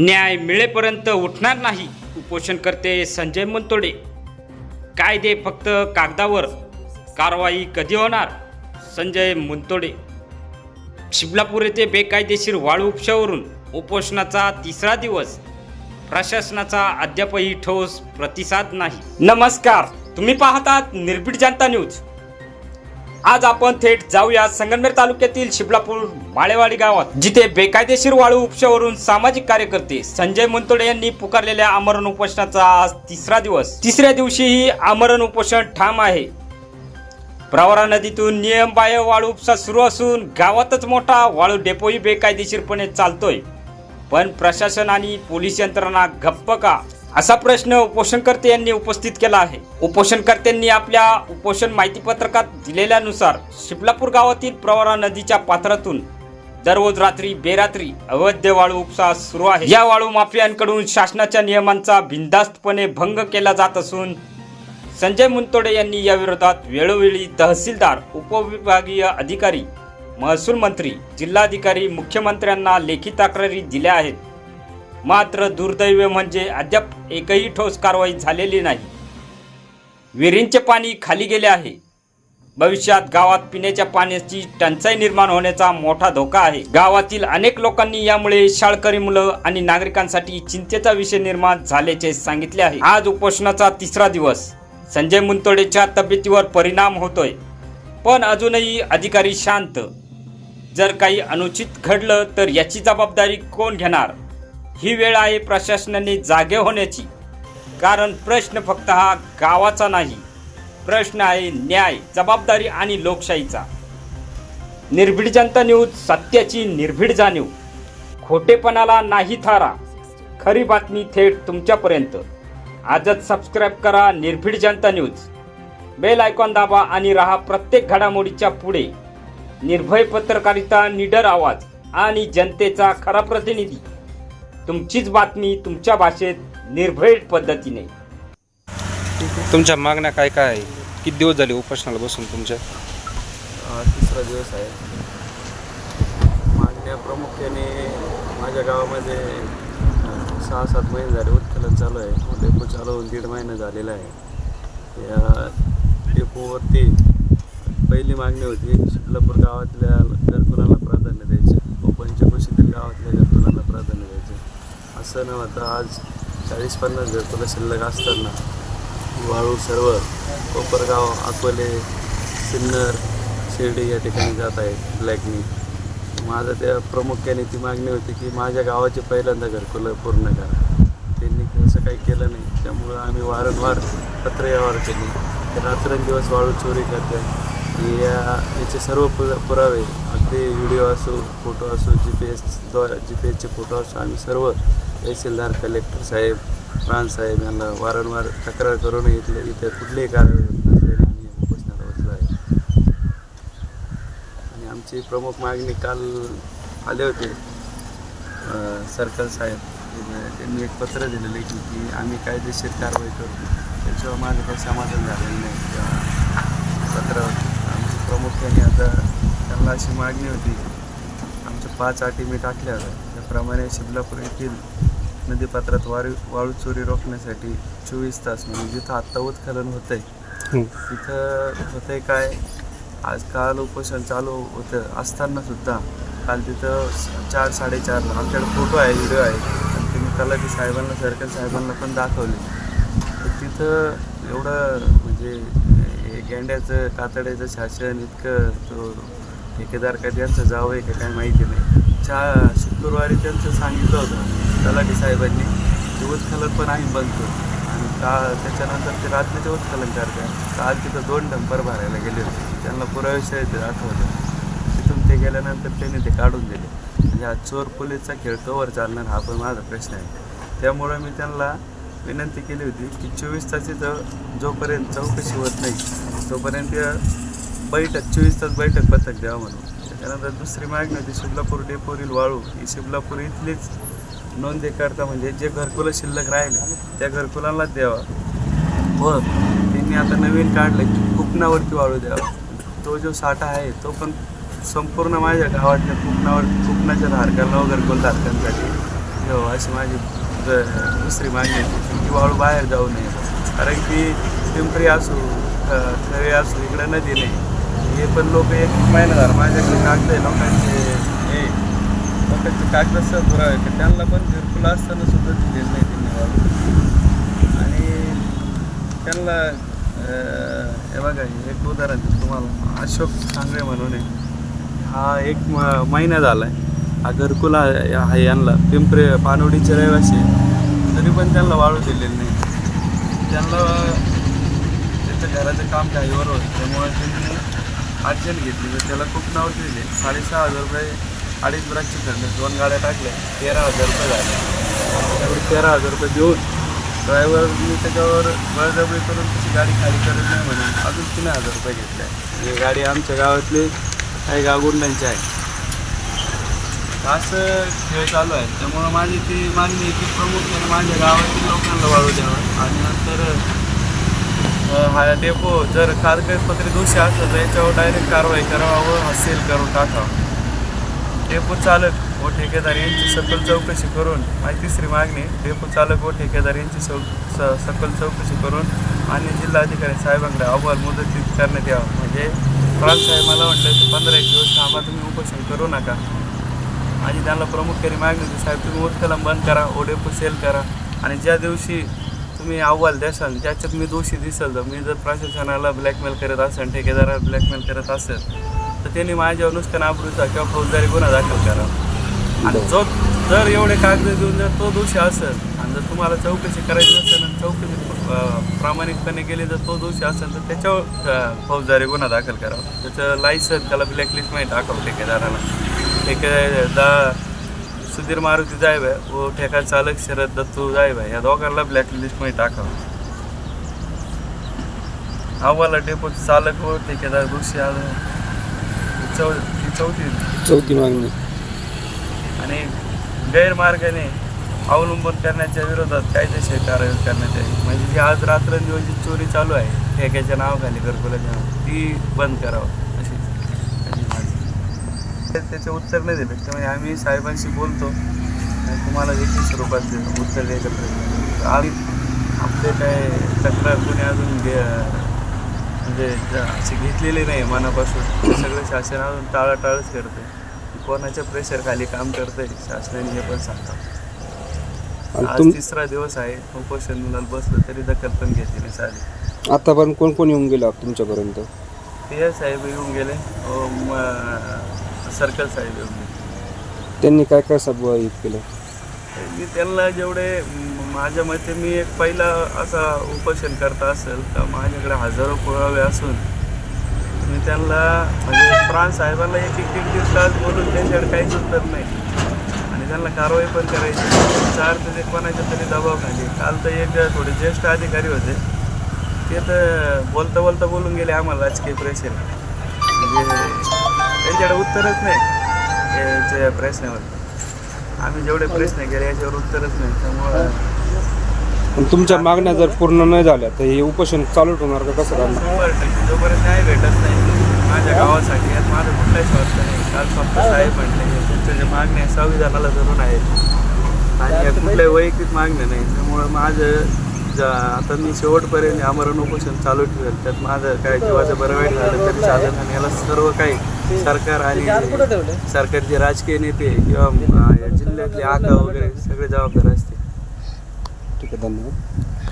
न्याय मिळेपर्यंत उठणार नाही उपोषणकर्ते संजय मुंतोडे. कायदे फक्त कागदावर कारवाई कधी होणार? संजय मुंतोडे. शिबलापूर येथे बेकायदेशीर वाळू उपशावरून उपोषणाचा तिसरा दिवस. प्रशासनाचा अद्यापही ठोस प्रतिसाद नाही. नमस्कार तुम्ही पाहतात निर्भीड जनता न्यूज. आज आपण थेट जाऊया संगमनेर तालुक्यातील शिबलापूर माळेवाडी गावात जिथे बेकायदेशीर वाळू उपशावरून सामाजिक कार्यकर्ते संजय मुंतोडे यांनी पुकारलेल्या आमरण उपोषणाचा आज तिसरा दिवस. तिसऱ्या दिवशीही आमरण उपोषण ठाम आहे. प्रवरा नदीतून नियमबाह्य वाळू उपसा सुरू असून गावातच मोठा वाळू डेपोही बेकायदेशीरपणे चालतोय. पण प्रशासन आणि पोलीस यंत्रणा गप्प का? असा प्रश्न उपोषणकर्ते यांनी उपस्थित केला आहे. उपोषणकर्त्यांनी आपल्या उपोषण माहिती पत्रकात दिलेल्यानुसार शिपलापूर गावातील प्रवरा नदीच्या पात्रातून दररोज रात्री बेरात्री अवैध वाळू उपसा सुरू आहे. या वाळू माफियांकडून शासनाच्या नियमांचा बिनधास्तपणे भंग केला जात असून संजय मुंतोडे यांनी या विरोधात वेळोवेळी तहसीलदार उपविभागीय अधिकारी महसूल मंत्री जिल्हाधिकारी मुख्यमंत्र्यांना लेखी तक्रारी दिल्या आहेत. मात्र दुर्दैव म्हणजे अद्याप एकही ठोस कारवाई झालेली नाही. विहिरींचे पाणी खाली गेले आहे. भविष्यात गावात पिण्याच्या पाण्याची टंचाई निर्माण होण्याचा मोठा धोका आहे. गावातील अनेक लोकांनी यामुळे शाळकरी मुलं आणि नागरिकांसाठी चिंतेचा विषय निर्माण झाल्याचे सांगितले आहे. आज उपोषणाचा तिसरा दिवस. संजय मुंतोडेच्या तब्येतीवर परिणाम होतोय. पण अजूनही अधिकारी शांत. जर काही अनुचित घडलं तर याची जबाबदारी कोण घेणार? ही वेळ आहे प्रशासनाने जागे होण्याची. कारण प्रश्न फक्त हा गावाचा नाही प्रश्न आहे न्याय जबाबदारी आणि लोकशाहीचा. निर्भीड जनता न्यूज सत्याची निर्भीड जाणीव. खोटेपणाला नाही थारा. खरी बातमी थेट तुमच्यापर्यंत. आजच सबस्क्राईब करा निर्भीड जनता न्यूज. बेल आयकॉन दाबा आणि राहा प्रत्येक घडामोडीच्या पुढे. निर्भय पत्रकारिता निडर आवाज आणि जनतेचा खरा प्रतिनिधी. तुमचीच बातमी तुमच्या भाषेत निर्भय पद्धतीने. तुमच्या मागण्या काय काय? आहे किती दिवस झाले उपोषणाला बसून तुमच्या? हा तिसरा दिवस आहे. मागण्या प्रामुख्याने माझ्या गावामध्ये अ, सहा सात महिने झाले उत्खनन चालू आहे. डेपो चालू होऊन दीड महिना झालेला आहे. या डेपोवरती पहिली मागणी होती शिपलापूर गावातल्या घरकुलांना प्राधान्य द्यायचे. व पंचकृषीतील गावातल्या घरकुलांना प्राधान्य द्यायचे. असं न आता आज चाळीस पन्नास घरकुलं शिल्लक असताना वाळू सर्व कोपरगाव अकोले सिन्नर शिर्डी या ठिकाणी जात आहेत ब्लॅकनी. माझं त्या प्रामुख्याने ती मागणी होती की माझ्या गावाचे पहिल्यांदा घरकुलं पूर्ण करा. त्यांनी तसं काही केलं नाही. त्यामुळं आम्ही वारंवार पत्रव्यवहार केली. ते रात्रंदिवस वाळू चोरी करते या याचे सर्व पु पुरावे अगदी व्हिडिओ असो फोटो असो जी पी एसद्वारे जी पी एसचे फोटो असो आम्ही सर्व तहसीलदार कलेक्टर साहेब प्राण साहेब यांना वारंवार तक्रार करून इथले इथे कुठलीही कारवाई नसल्याने आम्ही उपोषणाला बसलो आहे. आणि आमची प्रमुख मागणी काल आले होते. सर्कल साहेब त्यांनी- त्यांनी एक पत्र दिलेलं आहे की की आम्ही कायदेशीर कारवाई करू. त्याच्यावर माझं काही समाधान झालेलं नाही. त्या पत्रावर आमची प्रामुख्याने आता त्यांना अशी मागणी होती. आमच्या पाच अटी मी टाकल्या होत्या. त्याप्रमाणे शिबलापूर येथील नदीपात्रात वाळू वाळू चोरी रोखण्यासाठी चोवीस तास म्हणजे जिथं आत्ता उत्खनन होतं आहे तिथं होतंय काय आज काल उपोषण चालू होतं असताना सुद्धा काल तिथं चार साडेचार आमच्याकडे फोटो आहे व्हिडिओ आहे आणि ते मी तलाठी साहेबांना सरकार साहेबांना पण दाखवले तर तिथं एवढं म्हणजे हे गेंड्याचं कातड्याचं शासन इतकं तो ठेकेदार काय त्यांचं जावं आहे का काय माहिती नाही. छा शुक्रवारी त्यांचं सांगितलं होतं तलाठी साहेबांनी ते उत्खलन पण आम्ही बंद करू आणि का त्याच्यानंतर ते रात्रीचे उत्खनन करतात काल तिथं दोन डंपर भरायला गेले होते. त्यांना पुराविषयी ते तिथून ते गेल्यानंतर त्यांनी ते काढून दिले. म्हणजे हा चोर पोलीसचा खेळ कवर चालणार हा पण माझा प्रश्न आहे. त्यामुळं मी त्यांना विनंती केली होती की चोवीस तास तिथं जोपर्यंत चौकशी होत नाही तोपर्यंत बैठक चोवीस तास बैठक पथक द्यावं म्हणून. त्यानंतर दुसरी मागणी होती शिबलापूर डेपोरील वाळू. ही शिबलापूर इथलीच नोंदी करता म्हणजे जे घरकुलं शिल्लक राहिले त्या घरकुलांनाच द्यावा. व त्यांनी आता नवीन काढलं की कुपनावरती वाळू द्यावा. तो जो साठा आहे तो पण संपूर्ण माझ्या गावातल्या कुपनावर कुपनाच्या धारकांना व घरकुल धारकांसाठी ठेवावं अशी माझी दुसरी मागणी आहे की वाळू बाहेर जाऊ नये. कारण की पिंपरी असू खरे असू इकडं नदी नाही. हे पण लोक एक महिना झाला माझ्याकडे कागद आहे लोकांचे हे लोकांचे कागद पुरावे का त्यांना पण घरकुल असताना सुद्धा दिलेलं नाही त्यांनी वाळू आणि त्यांना हे बघा एक उदाहरण देतो तुम्हाला अशोक सांगळे म्हणून हा एक म- महिना झाला आहे हा घरकुल आहे यांना पिंपरे पानवडीचे रहिवासी तरी पण त्यांना वाळू दिलेली नाही. त्यांना त्याचं घराचं काम काहीवर होतं त्यामुळे त्यांनी अर्जंट घेतली तर त्याला खूप नाव दिले. साडेसहा हजार रुपये अडीच ब्राकचे ठरले दोन गाड्या टाकल्या तेरा हजार रुपये झाले. त्यामुळे तेरा हजार रुपये देऊन ड्रायव्हरनी त्याच्यावर बळजबळी करून त्याची गाडी खाली करत नाही म्हणून अजून तीन हजार रुपये घेतले. ही गाडी आमच्या गावातली काही गावगुंडांची आहे. असं खेळ चालू आहे. त्यामुळं माझी ती मागणी आहे की प्रमुख माझ्या गावातील लोकांना वाढू द्यावं. आणि नंतर हा डेपो जर कागदपत्रे दोषी असेल तर याच्यावर डायरेक्ट कारवाई करावा व हा सेल करून टाकावा. डेपो चालक व ठेकेदार यांची सखोल चौकशी करून माझी तिसरी मागणी डेपो चालक व ठेकेदार यांची सौ स सखोल चौकशी करून आणि जिल्हाधिकारी साहेबांकडे अहवाल मुदतीत करण्यात यावा. म्हणजे प्राण साहेब मला म्हटलं की पंधरा एक दिवस थांबा तुम्ही उपोषण करू नका. आणि त्यांना प्रामुख्याने मागणी होती साहेब तुम्ही उत्कलम बंद करा ओ डेपो सेल करा. आणि ज्या दिवशी तुम्ही अहवाल द्याल ज्याच्यात मी दोषी दिसेल तर मी जर प्रशासनाला ब्लॅकमेल करत असेल ठेकेदाराला ब्लॅकमेल करत असेल तर त्यांनी माझ्यावर नुसतं नाबरूचा किंवा फौजदारी गुन्हा दाखल करावा आणि जो जर एवढे कागद देऊन जर तो दोषी असेल आणि जर तुम्हाला चौकशी करायची नसेल आणि चौकशी प्रामाणिकपणे केली तर तो दोषी असेल तर त्याच्यावर फौजदारी गुन्हा दाखल करावा त्याचं लायसन त्याला ब्लॅकलिस्टमध्ये टाकावं ठेकेदाराला. ठेकेदार सुधीर मारुती जायब आहे व ठेका चालक शरद दत्तू जायब आहे. या दोघांना ब्लॅकलिस्टमध्ये टाकावं. अहवाला डेपो चालक व ठेकेदार दोषी आलं चौ चौथी. चौथी मागणी. आणि गैरमार्गाने अवलंबन करण्याच्या विरोधात कायदेशीर कारवाई करण्यात यावी म्हणजे जी आज रात्रंदिवस जी चोरी चालू आहे. ठेक्याच्या नावाखाली घरकुलाच्या नाव ती बंद करावं. त्याचं उत्तर नाही दिलं. त्यामुळे आम्ही साहेबांशी बोलतो. आणि तुम्हाला लेखी स्वरूपात देतो. उत्तर द्यायचा प्रयत्न. आम्ही आपले काय तक्रार कोणी अजून घे म्हणजे अशी घेतलेली नाही मनापासून. सगळं शासन अजून टाळाटाळच करते कोणाच्या प्रेशर खाली काम करतंय शासनाने हे पण सांगतात. आज तिसरा दिवस आहे. उपोषणाला बसलं तरी दखल पण घेतली नाही चालेल आतापर्यंत कोण कोण येऊन गेला तुमच्यापर्यंत? एस साहेब येऊन गेले. सर्कल साहेब त्यांनी काय काय सब केलं? मी त्यांना जेवढे माझ्या मते मी एक पहिला असा उपोषण करता असेल तर माझ्याकडे हजारो पुरावे असून मी त्यांना म्हणजे प्राण साहेबांना एक एक एक दीड तास बोलून त्यांच्याकडे काहीच उत्तर नाही. आणि त्यांना कारवाई पण करायची. चार ते कोणाच्या तरी दबावाखाली. काल तर एक थोडे ज्येष्ठ अधिकारी होते. ते तर बोलता बोलता बोलून गेले आम्हाला राजकीय प्रेशर म्हणजे त्यांच्याकडे उत्तरच नाही. याच्या प्रश्नावर. आम्ही जेवढे प्रश्न केले याच्यावर उत्तरच नाही. त्यामुळं पण तुमच्या मागण्या जर पूर्ण नाही झाल्या तर हे उपोषण चालू ठेवणार का कसं करणार शंभर टक्के. जोपर्यंत न्याय भेटत नाही माझ्या गावासाठी यात माझं कुठलाही स्वार्थ नाही. काल फक्त साहेब म्हटले तुमच्या ज्या मागण्या संविधानाला धरून आहेत. आणि या कुठल्याही वैयक्तिक मागण्या नाही. त्यामुळं माझं जा आता मी शेवटपर्यंत आमरण उपोषण चालू ठेवेल. त्यात माझं काय जीवाचं बरं वाईट झालं तरी चालेल. आणि याला सर्व काही सरकार आणि सरकारचे राजकीय नेते किंवा या जिल्ह्यातले आका वगैरे सगळे जबाबदार असतील. ठीक आहे धन्यवाद.